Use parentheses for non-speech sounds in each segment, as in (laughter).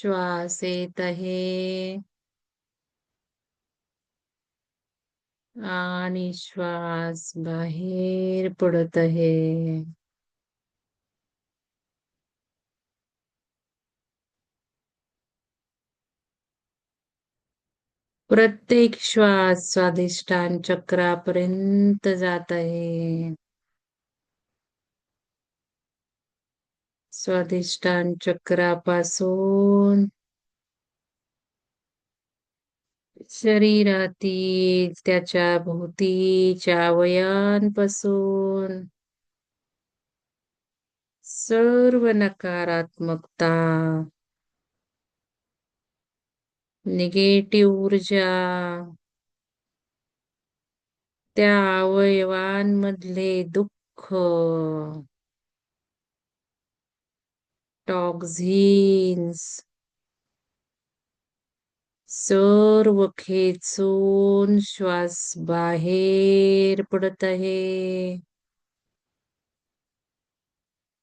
श्वास येत आहे आणि श्वास बाहेर पडत आहे प्रत्येक श्वास स्वादिष्टान चक्रापर्यंत जात आहे स्वादिष्टान चक्रापासून शरीरातील त्याच्या भोवतीच्या अवयांपासून सर्व नकारात्मकता निगेटिव्ह ऊर्जा त्या अवयवांमधले दुःख टॉक्झिन्स सर्व खेचून श्वास बाहेर पडत आहे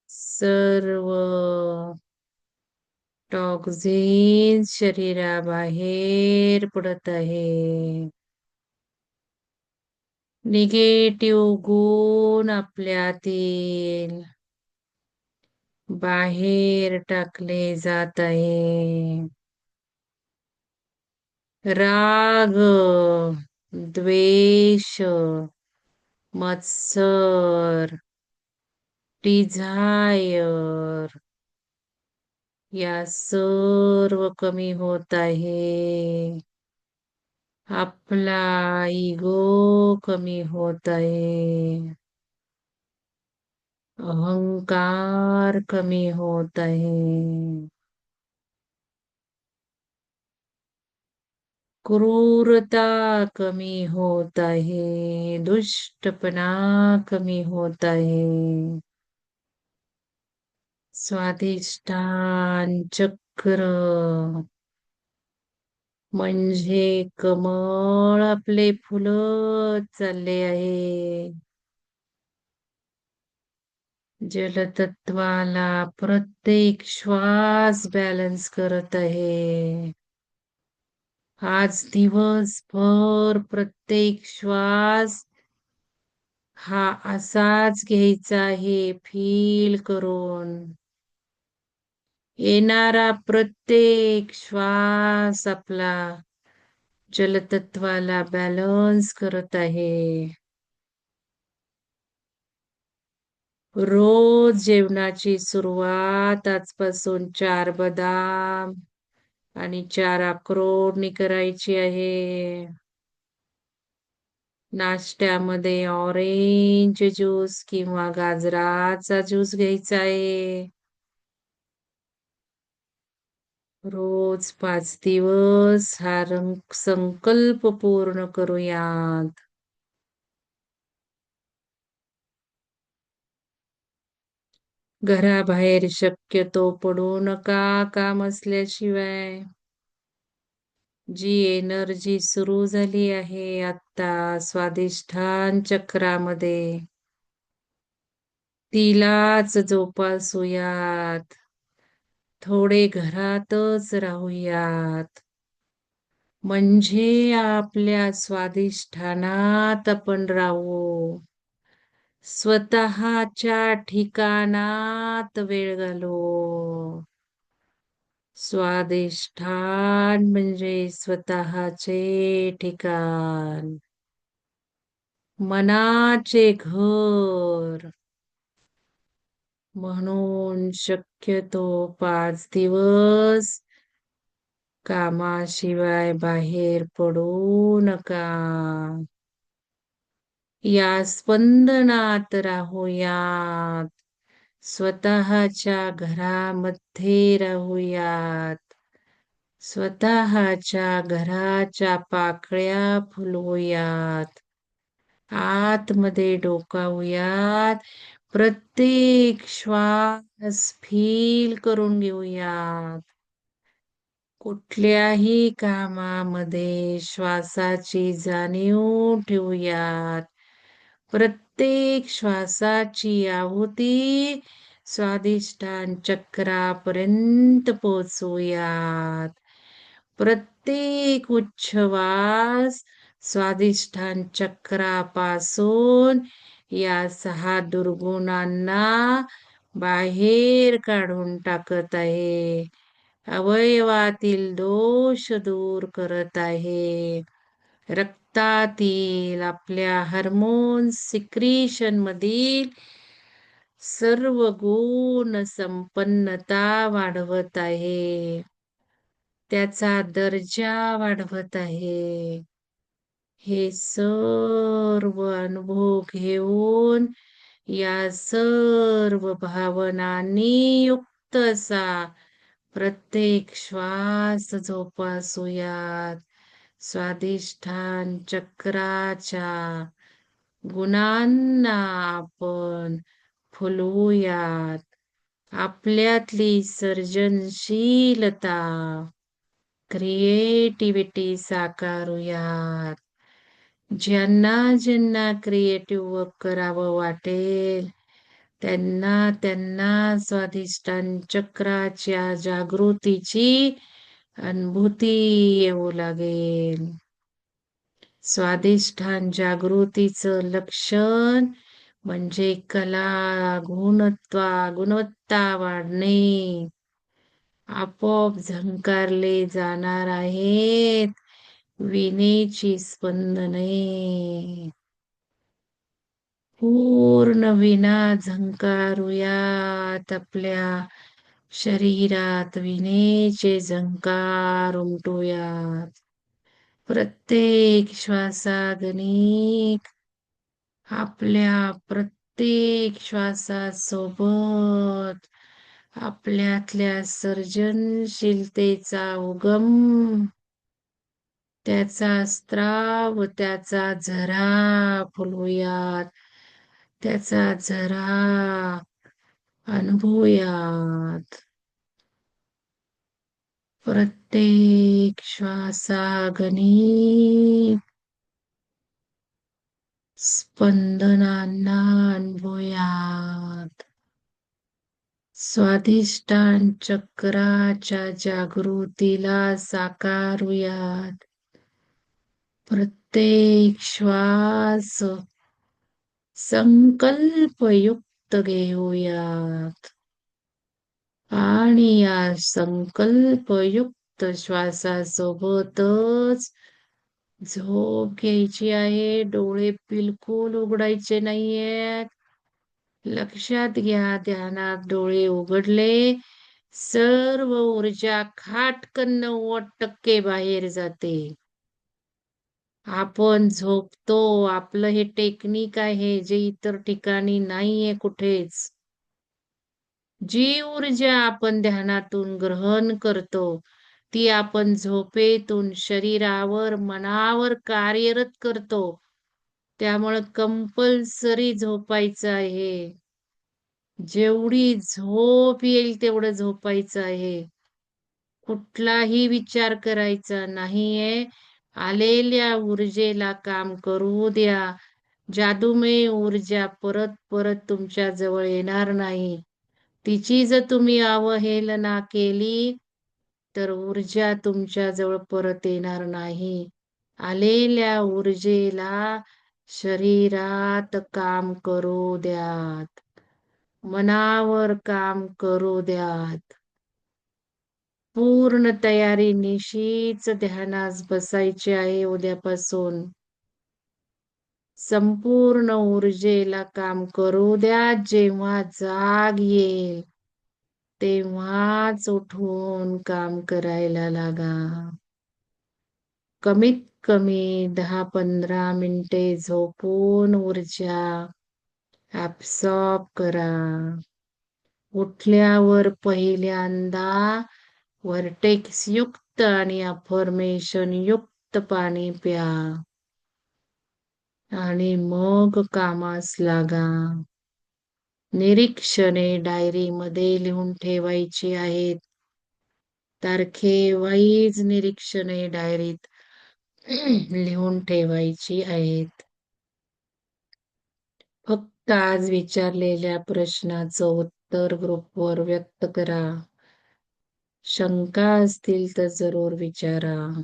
सर्व टॉक्झिन शरीराबाहेर पडत आहे निगेटिव्ह गुण आपल्यातील बाहेर टाकले जात आहे. राग द्वेष मत्सर डिझायर या सर्व कमी होत आहे. आपला इगो कमी होत आहे. अहंकार कमी होत आहे. क्रूरता कमी होत आहे. दुष्टपणा कमी होत आहे. स्वादिष्टान चक्र म्हणजे कमळ आपले फुलं चालले आहे. जलतत्वाला प्रत्येक श्वास बॅलन्स करत आहे. आज दिवसभर प्रत्येक श्वास हा असाच घ्यायचा आहे. फील करून. येणारा प्रत्येक श्वास आपला जलतत्वाला बॅलन्स करत आहे. रोज जेवणाची सुरुवात आजपासून चार बदाम आणि चार अक्रोडनी करायची आहे. नाश्त्यामध्ये ऑरेंज ज्यूस किंवा गाजराचा ज्यूस घ्यायचा आहे. रोज पाच दिवस हा रंग संकल्प पूर्ण करूयात. घराबाहेर शक्यतो पडू नका काम असल्याशिवाय. जी एनर्जी सुरू झाली आहे आता स्वादिष्ठान चक्रामध्ये. तिलाच जोपासूयात. थोडे घरातच राहूयात. म्हणजे आपल्या स्वादिष्ठानात आपण राहू. स्वतःच्या ठिकाणात वेळ घालो स्वादिष्ठान म्हणजे स्वतःचे ठिकाण. मनाचे घर. म्हणून शक्यतो पाच दिवस कामाशिवाय बाहेर पडू नका. या स्पंदनात राहूयात. स्वतःच्या घरामध्ये राहूयात. स्वतःच्या घराच्या पाकळ्या फुलवूयात. आतमध्ये डोकावूयात. प्रत्येक श्वास फील करून घेऊयात. कुठल्याही कामामध्ये श्वासाची जाणीव ठेवूयात. प्रत्येक श्वासाची आहुती स्वादिष्टान चक्रापर्यंत पोचूयात प्रत्येक उच्छवास स्वादिष्ठान चक्रापासून या सहा दुर्गुणांना बाहेर काढून टाकत आहे. अवयवातील दोष दूर करत आहे. रक्त रक्तातील आपल्या हार्मोन सिक्रिशन मधील सर्व गुण संपन्नता वाढवत आहे. त्याचा दर्जा वाढवत आहे. हे सर्व अनुभव घेऊन या सर्व भावनांनी युक्त असा प्रत्येक श्वास जोपासूयात. स्वादिष्ठान चक्राच्या गुणांना आपण फुलवूयात. आपल्यातली सर्जनशीलता क्रिएटिव्हिटी साकारूयात. ज्यांना ज्यांना क्रिएटिव्ह वर्क करावं वाटेल त्यांना त्यांना स्वाधिष्ठान चक्राच्या जागृतीची अनुभूती येऊ लागेल. स्वादिष्ठान जागृतीचं लक्षण म्हणजे कला गुणत्वा गुणवत्ता वाढणे. आपोआप झंकारले जाणार आहेत विनेची स्पंदने. पूर्ण विना झंकारूयात आपल्या शरीरात विनेचे झंकार उमटूयात प्रत्येक श्वासागणिक आपल्या प्रत्येक श्वासासोबत आपल्यातल्या सर्जनशीलतेचा उगम त्याचा स्त्राव त्याचा झरा फुलवूयात त्याचा झरा अनुभूयात प्रत्येक श्वासागणी स्पंदनांना अनुभूयात स्वाधिष्ठान चक्राच्या जागृतीला साकारूयात प्रत्येक श्वास संकल्पयुक्त घेऊयात आणि या संकल्पयुक्त श्वासासोबतच झोप घ्यायची आहे डोळे बिलकुल उघडायचे नाहीयेत लक्षात घ्या ध्यानात डोळे उघडले सर्व ऊर्जा खाटकन नव्वद टक्के बाहेर जाते आपण झोपतो. आपलं हे टेक्निक आहे जे इतर ठिकाणी नाहीये कुठेच. जी ऊर्जा आपण ध्यानातून ग्रहण करतो ती आपण झोपेतून शरीरावर मनावर कार्यरत करतो. त्यामुळे कंपल्सरी झोपायचं आहे. जेवढी झोप येईल तेवढं झोपायचं आहे. कुठलाही विचार करायचा नाहीये. आलेल्या ऊर्जेला काम करू द्या. जादूमय ऊर्जा परत परत तुमच्या जवळ येणार नाही. तिची जर तुम्ही अवहेलना केली तर ऊर्जा तुमच्या जवळ परत येणार नाही. आलेल्या ऊर्जेला शरीरात काम करू द्यात. मनावर काम करू द्यात. पूर्ण तयारी निशीच ध्यानास बसायची आहे उद्यापासून. संपूर्ण ऊर्जेला काम करू द्या जेव्हा जाग येईल तेव्हाच उठून काम करायला लागा. कमीत कमी दहा पंधरा मिनिटे झोपून ऊर्जा ऍब्सॉर्ब करा. उठल्यावर पहिल्यांदा वर्टेक्स युक्त आणि अफर्मेशन युक्त पाणी प्या. आणि मग कामास लागा. निरीक्षणे डायरी मध्ये लिहून ठेवायची आहेत. तारखे वाईज निरीक्षणे डायरीत (clears throat) लिहून ठेवायची आहेत. फक्त आज विचारलेल्या प्रश्नाचं उत्तर ग्रुपवर व्यक्त करा. शंका असतील तर जरूर विचारा.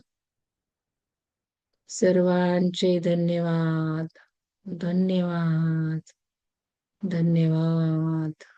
सर्वांचे धन्यवाद. धन्यवाद. धन्यवाद.